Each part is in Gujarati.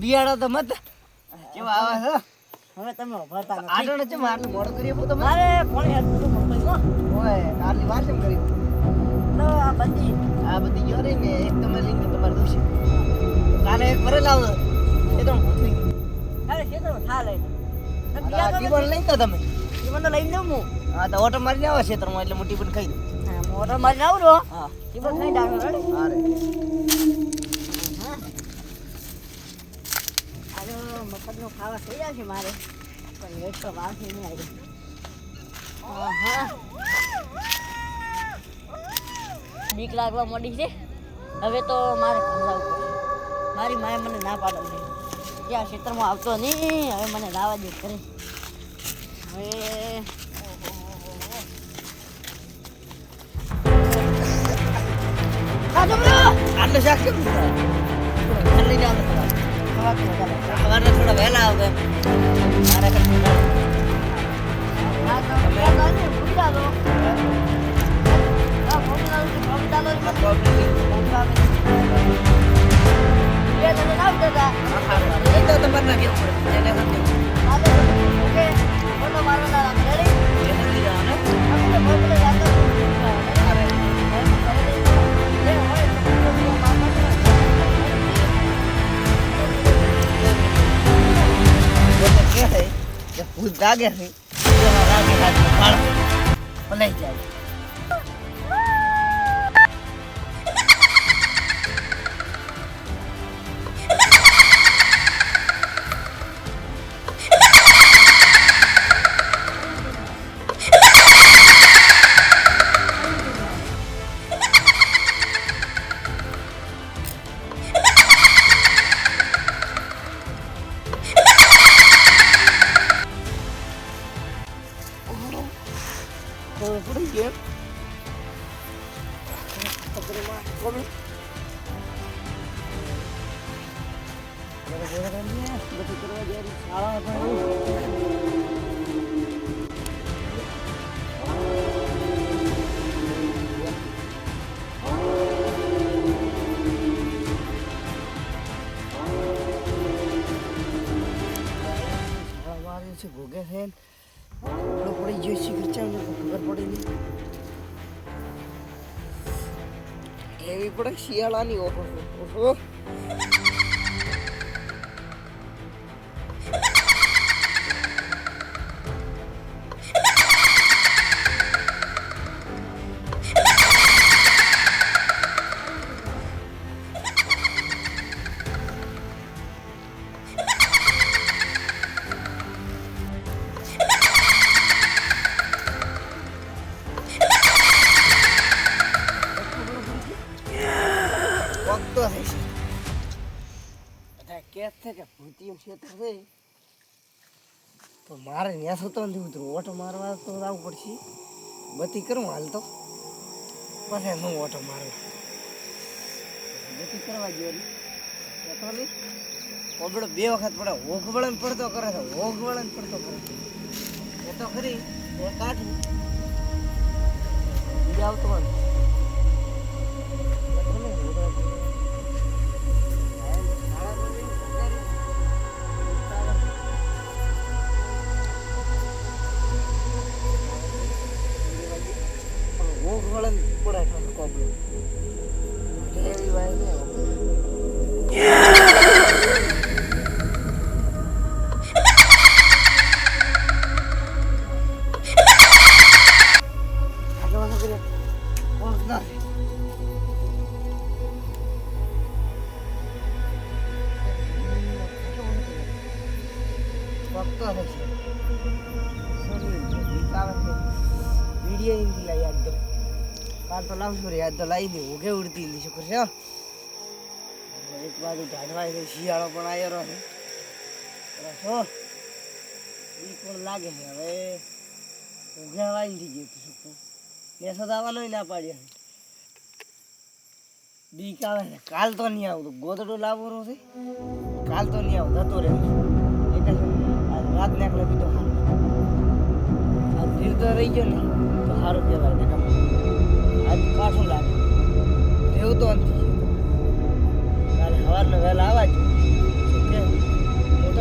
બિયાડો તો મત. કેવા આવે છે હવે તમે ભરતા નથી. આટણ છે મારું મોડું કરી આપો તમે કોણ યાર હતું મમ્મી હો ઓય આટલી વાત કેમ કરી તો આ બધી. આ બધી જો રહી ને એક તમે લઈને તમારે દોશે કાલે એક ભરે લાવો એ તો ભૂતરી અરે છે તો થા લઈને. ટીપણ લઈ તો તમે. એ તો લઈને દઉં હું. હા તો ઓટો મારીને આવો ક્ષેત્રમાં એટલે મોટી પણ ખાઈ દઉં. હા, મોટો મારી આવું હા. જીવન ખાઈ ડાળો અરે આજો મફતનું ખાવા થઈ જાય છે મારે. પણ લેટ તો વાર નહીં આવી. બીક લાગવા મળી છે. હવે તો મારે સમજાવવું પડશે મારી માએ મને ના પાડવું છે આ ક્ષેત્રમાં આવતો નહીં. હવે મને લાવા દે કરે હવે આટલું શાક કેમ લીધા લઈને સવારે થોડા વહેલા આવે મારે કરતું જાગે છે લાગે હાથમાં ફાળ. પલાઈ જાય એવી પડે શિયાળાની ઓહો મારે ત્યાં થતો નથી ઉતરું. ઓટો મારવા તો આવવું પડશે. બતી કરું હાલ તો. પછી હું ઓટો મારવા. બતી કરવા ગયો નહીં ઓબડો બે વખત પડે. ઓગવળન પડતો કરે છે. ઓગવળન પડતો કરે છે. એ તો ખરી, એ કાઢું. બીજા આવતો વીડિયો ઇન્દી લા યાદ દો કાલ તો લાવશું રે યાદ તો લાવી દે, ઉગે ઉડતી ઇન્દી છોકરી છે એક બાજુ ઢાઢવાય શિયાળો પણ આવ્યો રહ્યો છે છો ઈ પણ લાગે છે, હવે ઉગે વાઈ થઈ ગયું શુક્ર બેસો આવવાનો ના પાડ્યો બીક આવે છે, કાલ તો નહીં આવતું, ગોદડું લાવવાનું છે. કાલ તો નહીં આવું જતો રહે એટલે રાત નાખલે બીજો સારું આ ધીર તો રહી ગયો ને, તો સારું કહેવાય ને આજ લાગે. એવું તો નથી કાલે સવારના વહેલા આવવા જ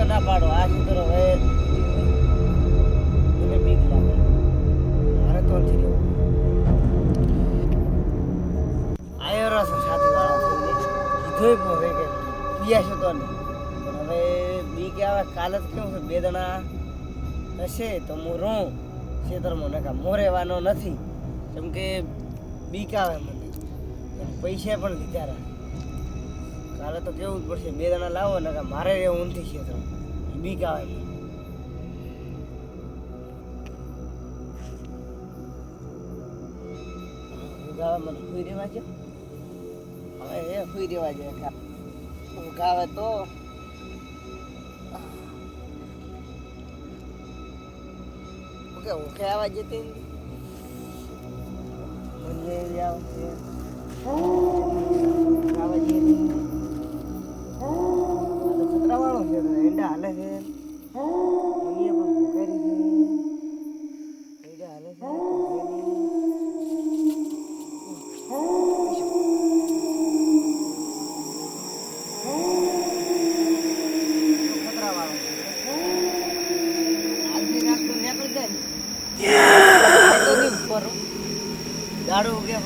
ના પાડો. આ સુધરો હવે. મને બીક લાગે. મારે તો નથી રહેવું. આયો રસ સાથે કીધું હવે કે પિયા છો તો નહીં. પણ હવે બીક આવે. કાલે જ કેવું છે? બે દણા હશે તો હું રહું. ખેતરમાં નકા. મોરેવાનો નથી. કેમ કે બીક આવે મને પૈસા પણ લીધા રહ્યા કાલે તો કેવું જ પડશે. બે દાણા લાવો ને મારે રહેવું નથી ખેતર બીક આવે. આવે મને સુઈ રહેવા દો હવે એ સુઈ રહેવા ઊંઘ આવે તો. ઓકે ઊંઘે આવવા જતી એવી આવશે છત્રાવાળો છે એંડા હાલે છે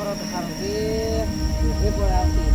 પરો તો સારું છે. ઉગે આવતી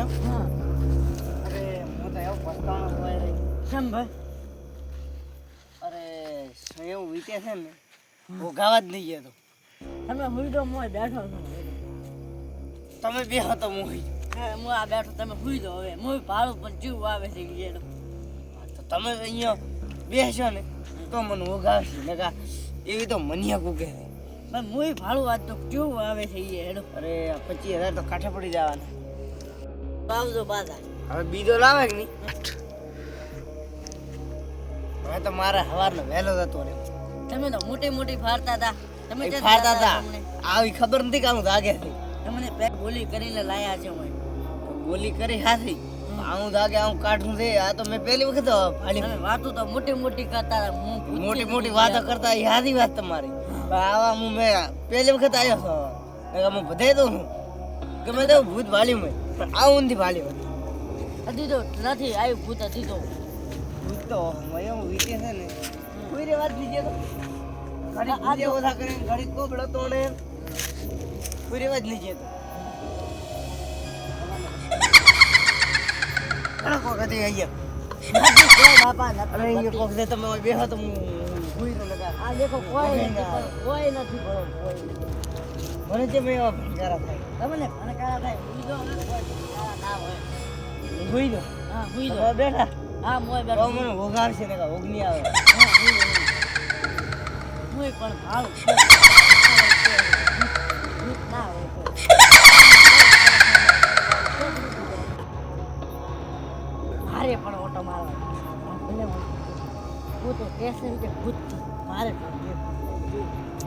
એમ હા અરે હું તો એવો પસ્તાવાનો હોય રહી કેમ ભાઈ? અરે એવું વીતે છે ને ભોગાવા જ નહીં જતો તમે હુઈ દો મોય બેઠો છો. તમે બે હતો હું હોય હું આ બેઠો તમે દો હવે. હું ભાડું પણ જીવ આવે છે ગયેલો તો તમે અહીંયા બેસો ને તો મને ઓગાવશે ને કા એવી તો મનિયા કુકે છે. પણ હું ભાડું આજ તો કેવું આવે છે એ હેડો અરે પચીસ હજાર તો કાઠે પડી જવાના. આવજો પાછા. હવે બીજો લાવે કે નહીં? હવે તો મારે સવારનો વહેલો જતો રે તમે તો મોટી મોટી ફાડતા હતા. તમે જે ફાડતા હતા? આવી ખબર નથી કામ જાગે તમને પે બોલી કરીને લાયા છે હું બોલી કરી હાથી. આવું જાગે આવું કાઢું છે. આ તો મેં પહેલી વખત ફાડી. વાતો તો મોટી મોટી કરતા હતા. મોટી મોટી વાતો કરતા યાદી વાત તમારી. આવા હું મેં પહેલી વખત આવ્યો છું હું બધે દઉં હું ગમે તેવું ભૂત વાળી મેં પણ આવું નથી હતી તો નથી આવી ભૂત હતી તો ભૂત તો મયો વીતે છે ને. કોઈ રે વાત દીજે તો. ઘડી આ ભૂજે ઓછા કરે ઘડી કોબળો તો ને કોઈ રે વાત લીજે તો. ઘણા કોક હતી અહીંયા. બાપા અરે અહીંયા કોક તમે બેહો તો હું ભૂઈ તો લગા આ દેખો કોઈ કોઈ નથી કોઈ બરો મને જે મેં એવા ભંગારા થાય. તમને ભણકારા થાય. ભૂઈ દો હા બેઠા હા મોય બેઠો ને કાં ઓગની આવે હા હુઈ દો પણ ભાડું ના હોય મારે પણ ઓટો મારવા ભલે હું તો કહેશે કે ભૂત મારે પણ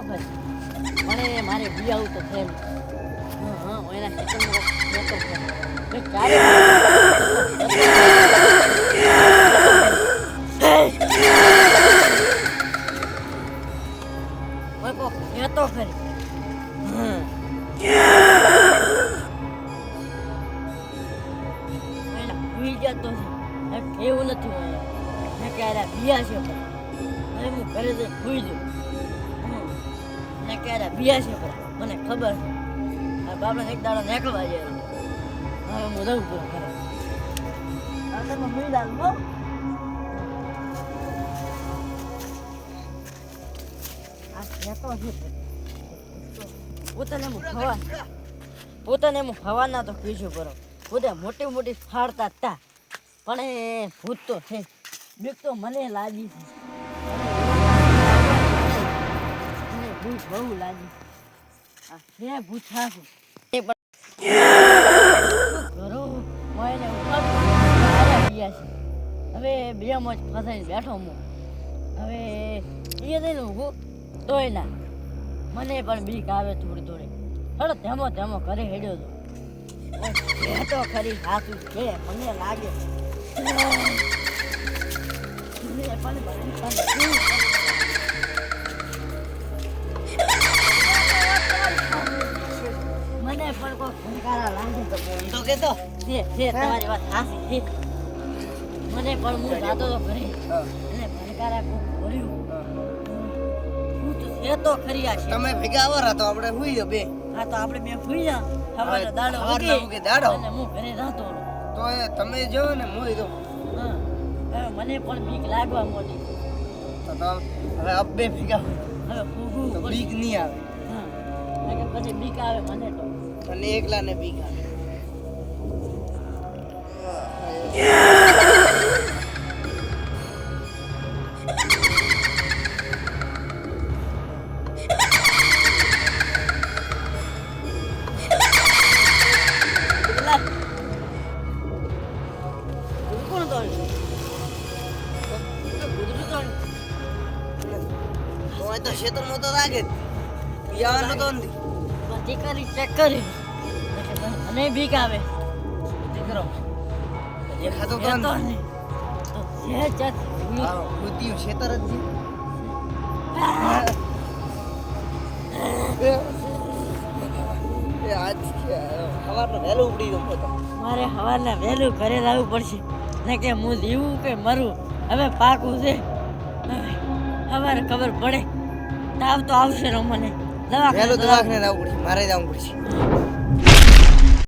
તો ખરી. પણ મારે બિયાવું તો છે નહીં. હા હા એના ખેતરમાં તમે જાવ હો છે પોતાને હું ખવા પોતાને હું ખવાના તો કીધું કરો પોતે મોટી મોટી ફાડતા હતા. પણ એ ભૂત તો છે. બીક તો મને લાગી છે. મને ભૂત બહુ લાગી આ છે ભૂત થાશું ગયા છે. હવે બે મોજ ફસાઈને બેઠો હું. હવે એ થઈને ઊભું તોય ના. મને પણ બીક આવે થોડી થોડી. થોડો ધેમો ધેમો ઘરે હેડ્યો તો. એ તો ખરી સાચું છે મને લાગે. મને પણ મને પણ કોઈ ફંકારા લાગે તો. એમ તો કેતો. છે છે તમારી વાત સાચી છે. મને પણ હું જાતો તો ઘરે અને ભણકારા ભર્યું. હું તો એ તો ખરી આ છે. તમે ભેગા આવો રહો તો આપણે હુઈ જો બે. હા તો આપણે બે હુઈ જા હવે હવે દાડો ઉગે દાડો. અને હું ઘરે જાતો તો એ તમે જો ને મોઈ તો હા મને પણ બીક લાગવા માંડી. તો તો હવે અબ બે ભેગા હવે ફૂગું બીક નહીં આવે. હા પછી બીક આવે મને તો. અને એકલા ને બીક આવે. કરી અને બીક આવે. દીકરો દેખાતો તો નહીં. તો જે ચેક હા બુદ્ધિ જ મારે સવારના વહેલું ઘરે લાવવું પડશે. ને કે હું જીવું કે મરું. હવે પાકું છે. હવે ખબર પડે. તાવ તો આવશે રમને મને દવાખાને દવાખાને જવું પડશે. મારે જવું પડશે.